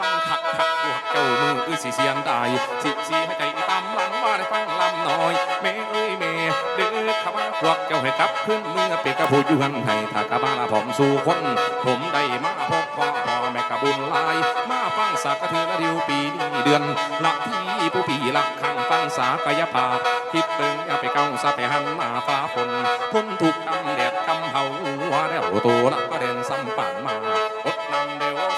ฟังคักคักพวกเจ้ามืออื้อสิเสียงได้สิสีให้ใจตามหลังว่าได้ฟังลำน้อยแม่เอ้ยแม่เด้อขมาพวกเจ้าให้กลับขึ้นเมื่อเปียกระพูอยู่หันให้ถ้ากะบ้าละผมสู่คน ผมได้มาพบพ่อพ่อแม่กะบุญลาย มาฟังสากกระเทือละเดียวปีนี้เดือนละที่ผู้ปีละข้งฟังสากายภาพคิดเบิ่งอย่าไปเก้าซะไปหันมาฟ้าฝนพ้นถูกกำแดดกำเฮาว่าแล้วตัวละก็เด่นซ้ำป่านมาอดนำเดียว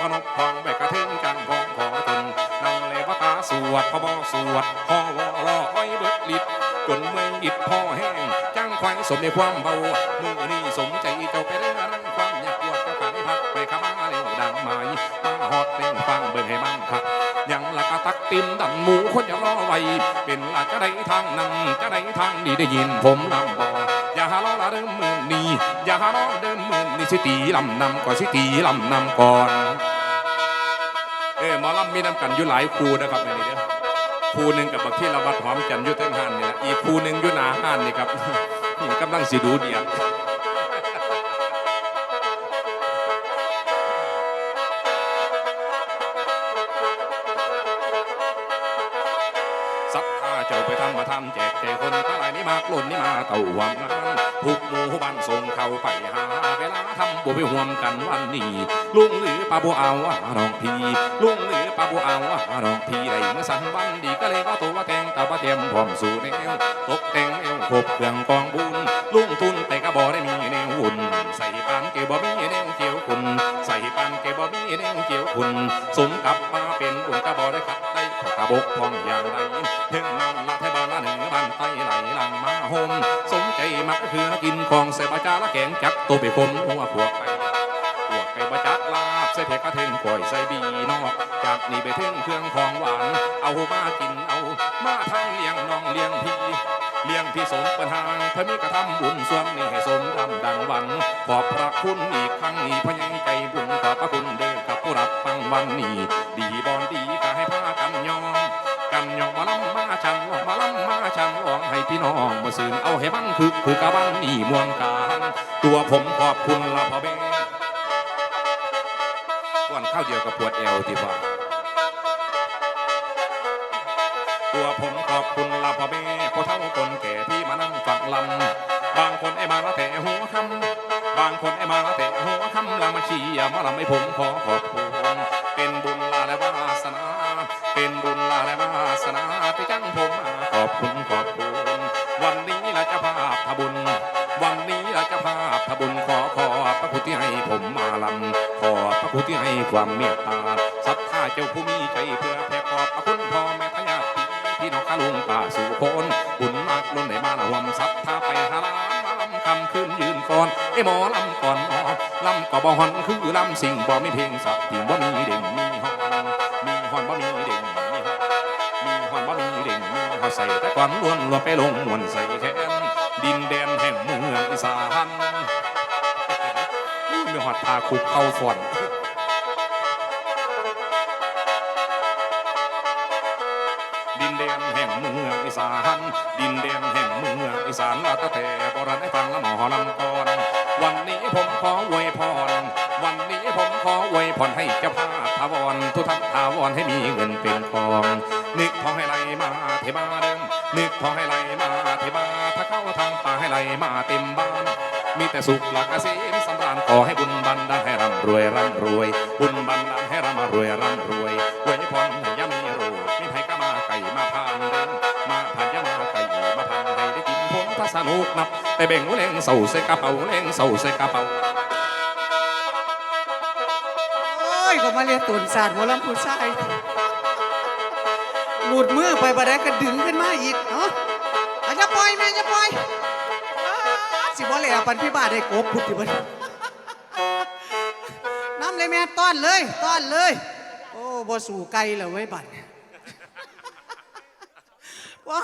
พนกพองแบกกระถึงกันพองขอจนนั่งเลวตาสวดพอบอสวดพ่อวอรออ้อยเบิดลิดจนเมื่อยอิดพ่อแห้งจ้างควายสมในความเบาเมื่อนี่สมใจเจ้าไปเรื่องความอยากปวดกับการพักไปขามาเร็วดังไม้มาหอดเต็งฟังเบิ่งให้มั่งครับยังละกะตักติมดันหมูคนอย่ารอไวเป็นละจะได้ทางนั้นจะได้ทางนี้ได้ยินผมลำบอกอย่าหาล้อละเดิมมือนี้อย่าหาล้อเดิมมือนี้สิตีลำนำก่อนสิตีลำนำก่อน ออหมอลำมีน้ำกันอยู่หลายครูนะครับในนี้เด้อครูหนึ่งกับบักที่ระวัดหอมจันทร์อยุทธห้านนี่แหละอีกครูหนึ่งอยุนาห้านนี่ครับกำลังสิดูเดียดสัทธาเจ้าไปทำมาทำแจกแจกคนทั้งหลายนี่มากล้นนี่มาเต่าหวังงานทุกหมู่บ้านส่งเข้าไปหาเว ทำบัวไปห่วมกันวันนี้ ลุงหรือป้าบัวเอาว่าน้องพี่ลุงหรือป้าบัวเอาว่าน้องพี่ไรเมื่อสันวันดีก็เลยว่าตัวว่าแตงตาว่าเตรียมพร้อมสู่แนวตกแต่งแนวครบเครื่องกองบุญลุงทุนแต่ก็บ่ได้มีแนวหุ่นใส่ปานเกบ่มีแนวเกี่ยวคุณใส่ปานเกบ่มีแนวเกี่ยวคุณสมกับมาเป็นบุญก็บ่ได้ขัดได้ขอกระบกพองอย่างไรถึงนั่นละเทบาละหนึ่งบานไตไหลหลังมา โฮมสมใจมักก็คือกินของใส่บาจาละแกงจักตัวไปคมหัวพวกไปพวกไก่บะจักลาบใส่เผ็ดกระเทียมก่อยใส่บีนอกจากนี้ไปถึงเครื่องของหวาน เอามากินเอา มาทางเลี้ยงน้องเลี้ยงพี่เลี้ยงพี่สมปัญหางเธอมีกระทำบุญส่วนนี้ให้สมดำดังหวันขอบพระคุณอีกครั้งนี้พะยังใจบุญขอบพระคุณเด้อครับผู้รับฟังวันนี้ ดีบอนดีก็ให้พากันยอมกันยองมาลำมาชังมาลำ มาชังร้องให้พี่น้องมาสื่นเอาให้มันคือคือกะบันนี่มวลกาตัวผมขอบคุณละพ่อแม่ก่อนข้าวเดียวกับปวดเอวที่บ้าตัวผมขอบคุณลาพ่อแม่พ่อเท่าคนแก่ที่มานั่งฟังลำบางคนไอ้มาละแต่หัวคำบางคนไอ้มาละแต่หัวคำลามาชียร์มาลำให้ผมขอขอบคุณ นาที่จังผมมาขอบคุณขอบคุณวันนี้เราจะภาพทบุญ วันนี้เราจะภาพทบุญขอขอบพระคุณที่ให้ผมมาลำขอบพระคุณที่ให้ความเมตตาศรัทธาเจ้าผู้มีใจเพื่อแผ่ขอบพระคุณพ่อแม่พญาติพี่น้องข้าลุงป่าสู่โคนบุญมากล้นได้มาละวมศรัทธาไปหาล้านมาลำคำขึ้นยืนก่อนไอ้หมอลำก่อนหมอลำก็บ่ฮอนคือลำสิ่งบ่มีเพลงสักที่บ่มีเด่งมีฮอนมีฮอนบ่มีเด่งมี ส่แต่ก่อนล้วนล้วนไปลงมวนใส่แขนดินแดนแห่งเมืองอีสานมีหอดพาคุกเข้าฝอนดินแดนแห่งเมืองอีสานดินแดนแห่งเมืองอีสานลาตะแต่โบราณให้ฟังละหมอลำกอนวันนี้ผมขออวยพร วันนี้ผมขออวยพรให้เจ้าภาพทาวรทุกท่านทาวรให้มีเงินเป็นกอง นึกทองให้ไหลมาเทมาเดิมนึกทองให้ไหลมาเทมาถ้าเข้าทางป่าให้ไหลมาเต็มบ้าน มีแต่สุขหลักเกษมสำราญขอให้บุญบันดาลให้ร่ำรวยร่ำรวย บุญบันดาลให้ร่ำรวยร่ำรวยอวยพรให้ยามีโรคมีไผก็มาไก่มาพานเดินมาผ่านยามาไก่มาพันให้ได้กินผลถ้าสนุกนับ แต่แบ่งเล่งเศร้าใส่กระเป๋าเล่งเศร้าใส่กระเป๋าโอ้ยก็มาเรียนตุนศาสตร์หมอลำผู้ชาย หลุดมือไปบ่ได้ก็ดึงขึ้นมาอีกเนาะอาจะปล่อยแม่จะปล่อยสิบ่แล้วปันพี่บ้าได้กบพุทธิบันน้ำเลยแม่ต้อนเลยต้อนเลย โอ้บ่สู่ไกลแล้วเว้บัดว่า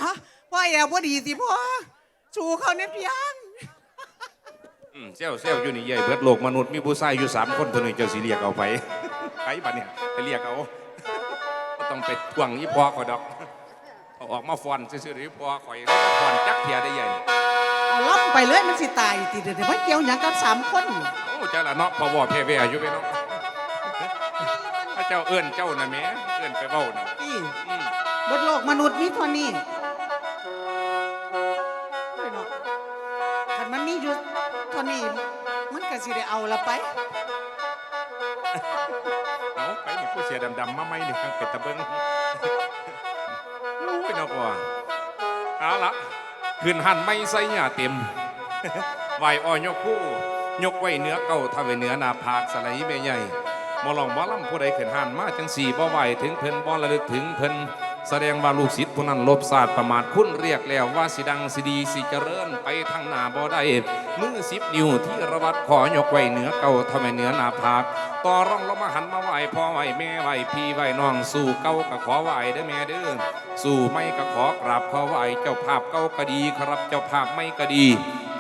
ว่าแอบบ่ดีสิพ่อสู่เขาเนี่ยเพียงอืมเซลเซลอยู่นี่ใหญ่เบิดโลกมนุษย์มีผู้ชายอยู่สามคนเท่านี้เจ้าสิเรียกเอาไปไปบัดเนี่ยไปเรียกเอา ต้องไปทวงยี่พอขอยดอกเอาออกมาฟอนซื่อๆหรือพอข่อยฟอนจักเทียได้ใหญ่เอาล่ำไปเลยมันสิตายติเดี๋ยวเดี๋ยวมันเกี่ยวหยังกับสามคนโอ้จ้าละเนาะพอวอเพเวอยู่ไปเนาะพระเจ้าเอื้อนเจ้าน่ะแหม่เอื้อนไปเว้าน่ะนี่อืมบนโลกมนุษย์มีเท่านี้เฮ้ยเนาะคันมันมีอยู่เท่านี้มันก็สิได้เอาละไปเอาไปนี่ ผู้เสียดำๆมาไหมนี่ข้างเป็ดตะเบิงรู้ไปนอกว่าเอาละขึ้นหันไม่ใส่หน้าเต็มไหวอ้อยยกคู่ยกไว้เนื้อเก่าทำไว้เนื้อนาผากสไลด์แม่ใหญ่มอลองมอลำผู้ใดขึ้นหันมาจังสี่บ่ไหวถึงเพิ่นบ่ระลึกถึงเพิ่น แสดงว่าลูกศิษย์ผู้นั้นลบศาสตร์ประมาทคุณเรียกแล้วว่าสิดังสิดีสิเจริญไปทางหน้าบ่ได้มือสิบนิ้วที่ระวัดขอยกไว้เหนือเก่าทำไมเหนือหน้าผากต่อร่องลงมาหันมาไหวพ่อไหวแม่ไหวพี่ไหวน้องสู่เก่าก็ขอไหวเด้แม่เด้อสู่ไม่ก็ขอกราบขอไหวเจ้าภาพเก่าก็ดีครับเจ้าภาพไม่ก็ดี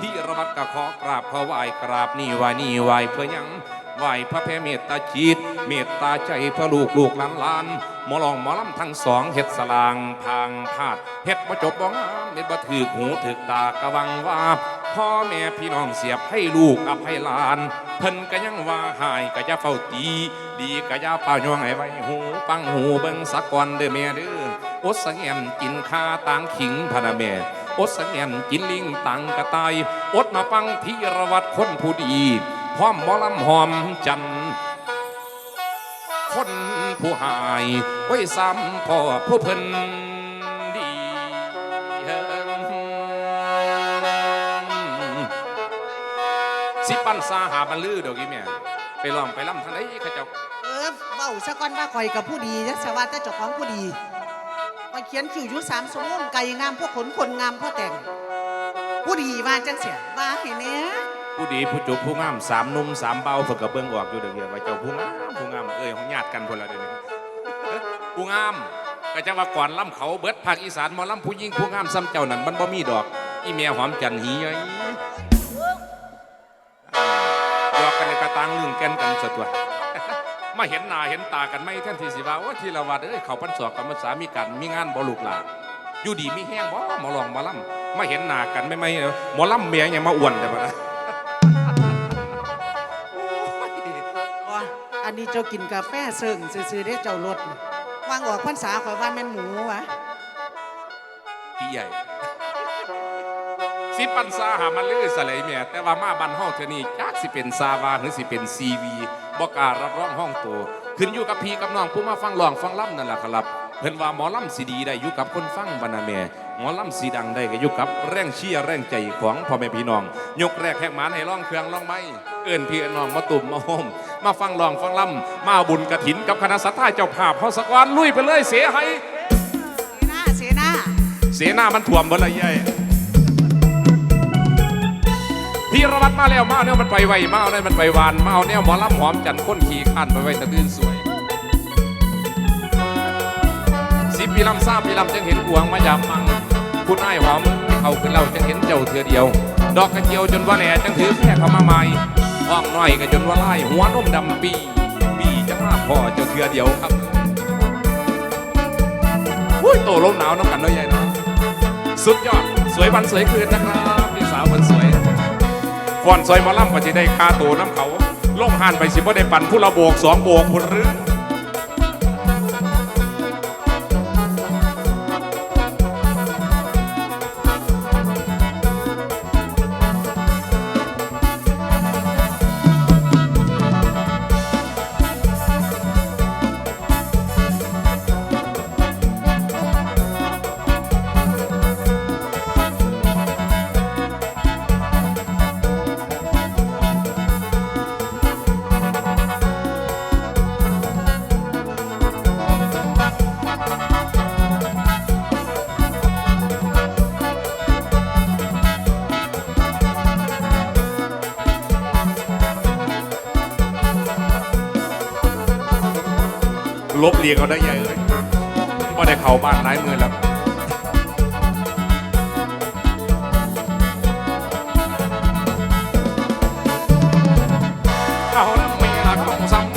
ที่ระวัดก็ขอกราบขอไหวกราบนี่ไหวนี่ไหวเพื่อยังไหวพระแพ่เมตตาจิตเมตตาใจพื่อลูกลูกหลานหลาน หมอลองหมอลำทั้งสองเฮ็ดสลางพางพาดเฮ็ดบ่จบบ่งามเฮ็ดบ่ถือหูถือตากระวังว่า พ่อแม่พี่น้องเสียบให้ลูกอภัยหลาน เพิ่นก็ยังว่าหายก็จะเฝ้าตี ดีก็อย่าป่าย่องให้ไว้หูปังหูเบิ่งสักก่อนเด้อแม่เด้ออดสังเงียนกินข้าต่างขิงพนะแม่อดสังเงียนกินลิงตังกระต่ายอดมาฟังทีรวัดคนผู้ดีพร้อมหมอลำหอมจันทร์คน ผู้หายไว้ซ้ำพ่อผู้เพิ่นดีสิปันสาหาบรรลือดอกอีแม่ไปลองไปล่ำทางไหนเขาเจ้าเออเบ้าซะก่อนว่าข่อยกับผู้ดีจักสวัสดิ์แต่เจ้าของผู้ดีข่อยเขียนคิวยู่สามสมงไก่งามพวกขนคนงามพวกแต่ง ผู้ดีมาจังเสียว่าให้เนี้ย ผู้ดีผู้จุบผู้งามสามนุ่มสามเบาฝึกกับเบิ้องออกอยู่เดี๋ยวเดี๋ยวว่าเจ้าผู้งามผู้งามเอ้ยของญาติกันคนละเดี๋ยวนี้ผู้งามก็จะว่าก่อนล่ำเขาเบิดภาคอีสานมาล่ำผู้ยิ่งผู้งามซ้ำเจ้านั่นมันบ่มีดอก อีเมียหอมจันหีย้อยอ่ายอกกันในกระตังลึงแกนกันสะตัวมาเห็นหน้าเห็นตากันไม่ท่านทีสิว่าว่าทีละวัดเอ้ยเขาพันศอกกับมันสามีกันมีงานบ่ลูกหลานอยู่ดีมีแห้งบ่หมอลองหมอล่ำมาเห็นหน้ากันไม่ไม่หมอล่ำเมียยังมาอ้วนแต่บ่นะ เจ้ากินกาแฟเซิงซื้อๆได้เจ้ารถวางออกพรรษาข่อยว่าแม่นหมูวะพี่ใหญ่ สิปันซาหามันลือสะเลยแม่แต่ว่ามาบันห้องเธอนี่จักสิเป็นซาวาหรือสิเป็นซีวีบอกล้ารับร้องห้องตัวขึ้นอยู่กับพี่กับน้องผู้มาฟังหลองฟังล่ำนั่นแหละครับ เพิ่นว่าหมอล่ำสีดีได้อยู่กับคนฟังบรรณาแม่หมอล่ำสีดังได้ก็อยู่กับแรงเชียร์แรงใจของพ่อแม่พี่น้อง ยกแรกแหกหมานให้ร้องเครื่องร้องไม้เอื่นพี่เอิ้นน้องมาตุ่มมาโฮมมาฟังร้องฟังล่ำมาเอาบุญกระถินกับคณะสัตยาเจ้าภาพเฮาสกวันลุยไปเลยเสียให้เสนาเสนาเสียหน้ามันถ่วมเบดเลยยัยพี่ระวัดมาแล้วมาเอาเนี่ยมันไปไวมาเอาเนี่ยมันไปหวานมาเอาเนี่ยหมอลำหอมจันทร์ค้นขี่ขันไปไว้ตะตื่นสวย บปีลำซาปีลำจังเห็นกวงมายามมัง คุณนายหอมเขาขึ้นเราจังเห็นเจ้าเถือเดียว ดอกกระเจียวจนว่าแหล่จังถือแค่เขามาใหม่ห้องน้อยก็จนว่าไล่หัวนมดำปีปีจะมาพอเจ้าเถือเดียวครับอุ้ยโตลมหนาวน้ำกันเนาะยายเนาะสุดยอดสวยวันสวยคืนนะครับพี่สาวคนสวยฟอนซอยมาล่ำก็จะได้คาโตน้ำเขาล่งหันไปสิบ่ได้ปั่นผู้ละโบกสองโบกพุ่นหรือ เดียงเขาได้ใหญ่เลยว่าได้เข่าบ้านร้ายมือแล้วเอาแล้วไม่รักของซ้ำ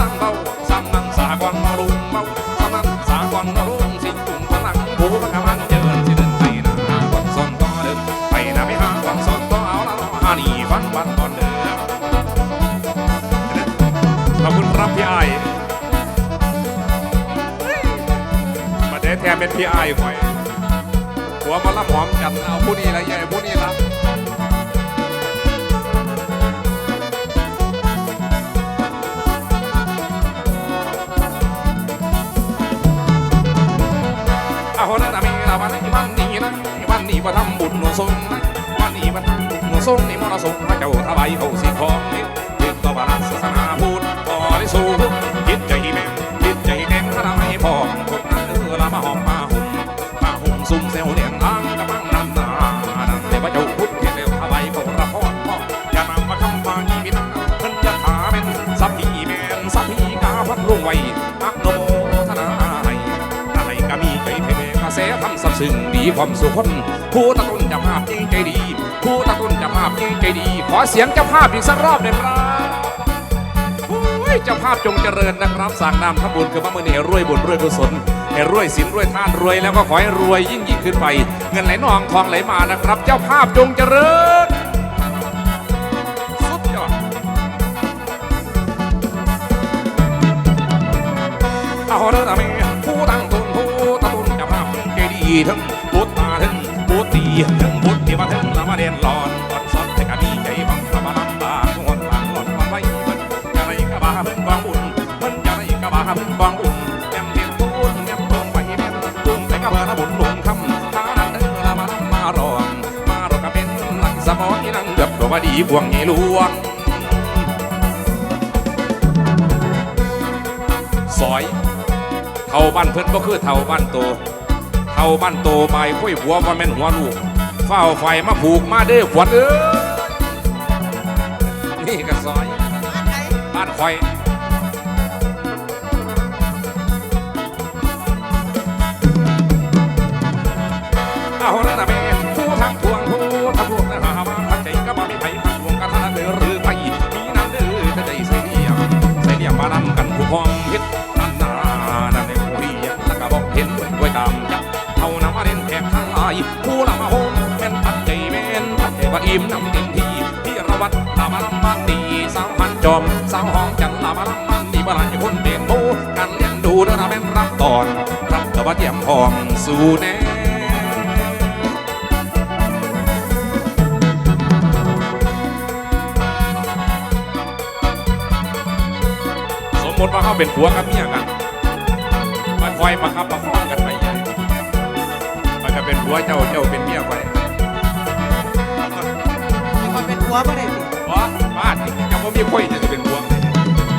เป็นพี่อายข่อยหัวมาละหอมจันเอาผู้นี้ละใหญ่ผู้นี้ละอาโหนะมีละวันนี้วันนี้นะวันนี้มาทำบุญหนวงทรงวันนี้มาทำบุญหนวงทรงนี่มรสงพระเจ้าทบายเขาสีทองนี่ ซึ่งดีความสุขคนผู้ตะตุนจะภาพยิ่งใจดีผู้ตะตุนจะภาพยิ่งใจดี ขอเสียงเจ้าภาพอีกสักรอบหนึ่งครับโอ้ยเจ้าภาพจงเจริญนะครับสั่งนามทำบุญคือพระมือนี่ให้รวยบุญรวยกุศลให้รวยศีลรวยท่านรวยแล้วก็ขอให้รวยยิ่งยิ่งขึ้นไป เงินไหลนองทองไหลมานะครับ เจ้าภาพจงเจริญสุดยอดอาหอเดินอาเม ทั้งพุทธาทั้งพุทธีทั้งพุทธิมาทั้งละมาเดนหลอนวันสดแต่ก็มีใจบังกะบาลำบากงอนบางหลอนวันไว้เพิ่นจะไรกะบาเพิ่นกองบุญเพิ่นจะไรกะบาเพิ่นกองบุญแม่มเทียนตูนแม่มตรงไปแม่มตุ้มไปกะเพิ่นบุญหลวงคำทานันเดินละมาลำมารองมารอกะเป็นหลักสมอนี่นั่งเดือบตัวมาดีพวงใหญ่ลวงซอยเท่าบ้านเพิ่นก็คือเท่าบ้านโต ท่าบ้านโตใบค่อยหัวว่าแม่นหัวลูกเฝ้าไฟมาผูกมาเด้อขวัญเอ้ยนี่ก็ซอยบ้านไหนบ้านคอย พิมน้ำเต็มที่ที่ระวัดลามาลำบ้านดีสาวพันจอมสาวห้องจันลามาลำบ้านดีบ่หลายคนเป็นโมการเลี้ยงดูแล้วนะแม่นรับตอนรับกับว่าเตรียมพร้อมสู่แน่สมมติว่าเขาเป็นผัวกับเมียกันมันคอยประคับประคองกันไปใหญ่มันก็เป็นผัวเจ้าเจ้าเป็นเมียไป หัวบ่ได้สิวะบ้านจะบ่มีค่อยจะเป็นผัว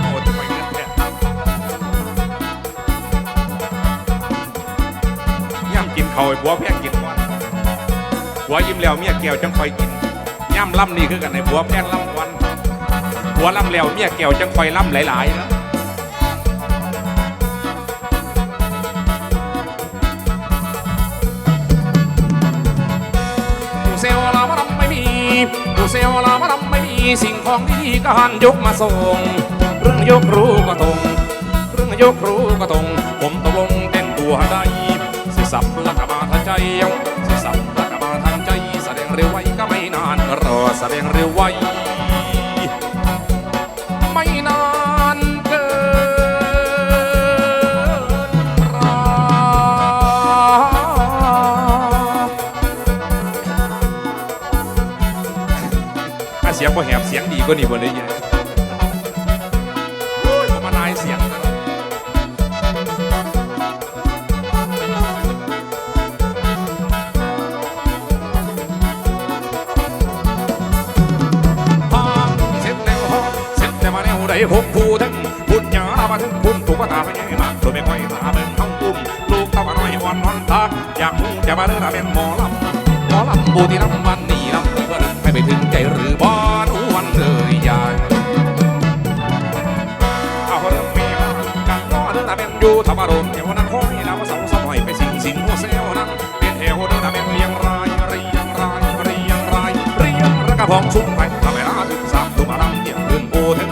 โอ้จะไปเงินแท้ย่ำกินเขาวให้ผัวแพงกินก่อนบัวยิ้มแล้วเมียแก้วจังคอยกินย่ำล่ำนี่คือกันในผัวแพงล่ำวันบัวล่ำแล้วเมียแก้วจังคอยล่ำหลายๆนะ ดูเซลลามาดำไม่มีสิ่งของดีก็หันยกมาส่ง เรื่องยกรู้ก็ตรง เรื่องยกรู้ก็ตรง ผมตกลงแต่งตัวได้สิสับละกมาทันใจสิสับละกมาทันใจ แสดงเร็วไวก็ไม่นานรอแสดงเร็วไว หบเสียงดีก็นี่บนเลยยังโอ้ยผมมานายเสียงนะพอเสร็จแล้วพอเสร็จแล้วมาแนวใดผมผู้ทั้งบุญญามาถึงบุญถูกก็ตาไปยังมาโดยไม่ค่อยมาเป็นห้องอุ้มลูกเต้ามาน้อยอ่อนนอนตาอยากมูจะมาเดินเป็นหมอลำหมอลำบูที่ลำวัน รียงระกระพองชุ่มไปทำให้อาถึงสามตุมาดำเกี่ยวขึ้นโอถึง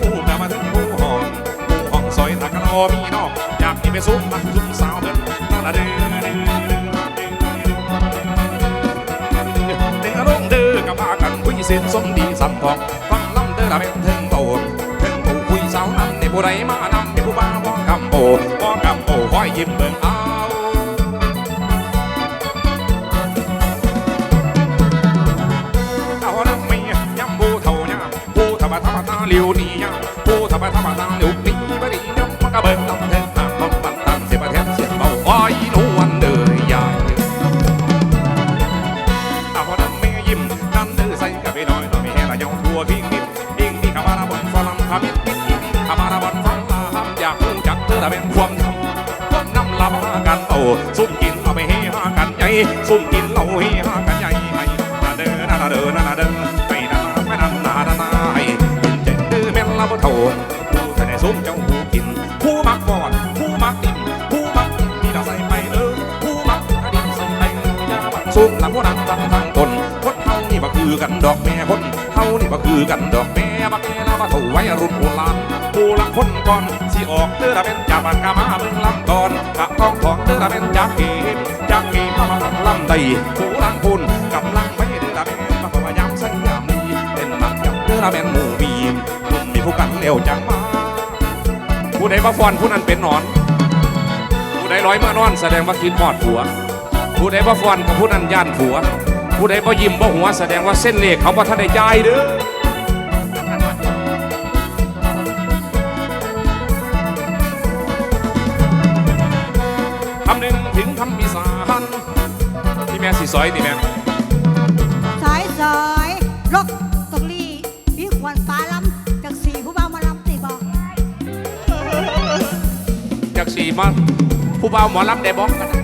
กูกลับมาถึงกูห้องกูห้องซอยตะกรอมีนอกอยากที่ไปซุ้มมันซุ้มสาวเดินนั่นละเดือเดือลงเดือกับพากันคุยเส้นสมดีสัมพองฟังลำเดือตาเป็นถึงโตถึงผู้คุยสาวนั้นในผู้ใดมานำในผู้บ้าบ่กำโบบ่กำโบคอยยิ้มเบิ่งเอา มะธรรมะตาเยาบังซุ่มลำผู้นั้นทั้งทั้งคนคนเฮานี่บ่คือกันดอกแม่คนเฮานี่บ่คือกันดอกแม่บักแม่ละบ่เท่าไว้รุ่นโบราณผู้ลังคนก่อนสิออกเด้อละเป็นจากบ้านกามาเบิ่งลำก่อนกะต้องของเด้อละเป็นจากเกมจากเกมมามาลำใดผู้ลังคุณกำลังไม่เด้อละเป็นมาพยายามสัญญามนี้เป็นมักยังเด้อละเป็นหมู่บีมรุ่นมีผู้กันเร็วจังมาผู้ใดมาฟอนผู้นั้นเป็นนอนผู้ใดร้อยมานอนแสดงว่าคิดหอดผัว ผู้ใดบ่ฟอนกับผู้นั้นย่านผัว ผู้ใดบ่ยิ้มบ่หัวแสดงว่าเส้นเลขเขาบ่ทันได้จ่ายเด้อคำหนึ่งถึงคำมีสานที่แม่สิซอยนี่แม่สายสายรกตกลีพี่ขวัญฟ้าล้ำจากสีผู้เบามาล้ำตีบอกจากสี่มาผู้บ่าวหมอลำได้บอกกันนะแม่แม่เ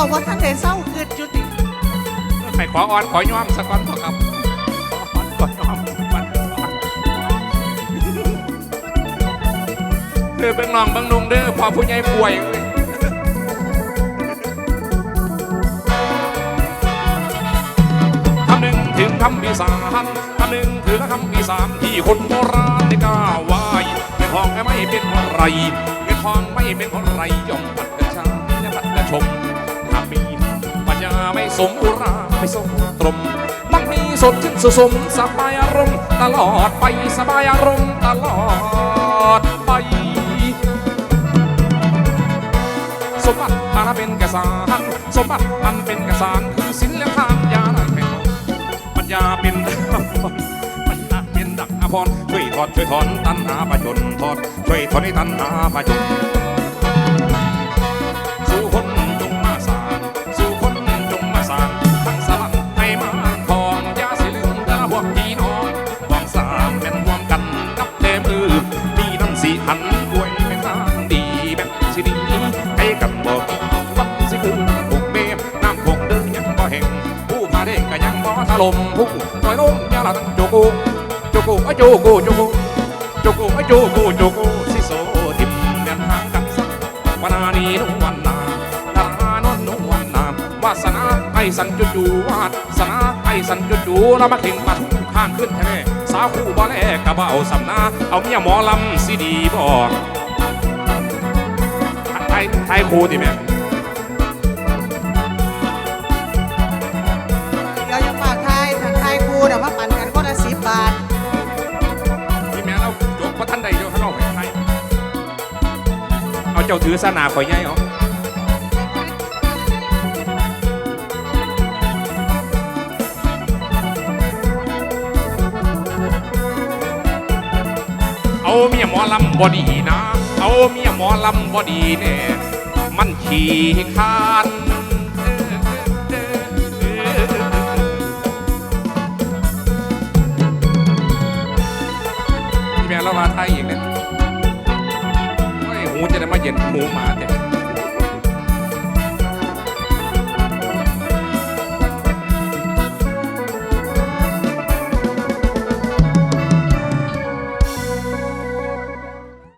จ้าว่าท่านเดเศร้าเกิดจุติให้ขออ่อนขอยอมสักก่อนพอครับขออ่อนขอยอมสักก่อนเด้อเบิ่งน้องเบิ่งนุ่งเด้อพอผู้ใหญ่ป่วยคำหนึ่งถึงคำมีสามคำหนึ่งถึงคำมีสามที่คนโบราณได้กล่าวไว้เงินทองไม่เป็นคนไรเงินทองไม่เป็นคนไรย่อมปัดกระชาและปัดกระชม ไม่สมอุราไม่สมตรมมักมีสดชื่นสุสมสบายอารมณ์ตลอดไปสบายอารมณ์ตลอดไป สมบัติอันเป็นกษานสมบัติอันเป็นกษานคือศิลและทานยาดังแห่งปัญญาเป็นปัญญาเป็นดักอภรช่วยถอดช่วยถอนตัณหาประจนถอดช่วยถอนให้ตัณหาประจน ลมผู้ปล่อยลมยาละโจโกโจโกอะโจโกโจโกโจโกอะโจโกโจโกสิโซทิมแม่นทางกันสักวนานีนุ่งวันนาดารานนนุ่งวันนามวาสนาไอสันจุจูวาสนาไอสันจุจูแล้วมาเข่งมาทุกข้างขึ้นแท้สาวคู่บ่แลกะเอาสำนาเอาเมียหมอลำสิดีบ่ไทยไทยครูดิแม่ เจ้าถือสนาข่อยใหญ่เหรอเอาเมียหมอลำบอดีนะ เอาเมียหมอลำบอดีเนี่ยมันขี่คานแม่เรามาไทย จะได้มาเย็นหมูหมาแต่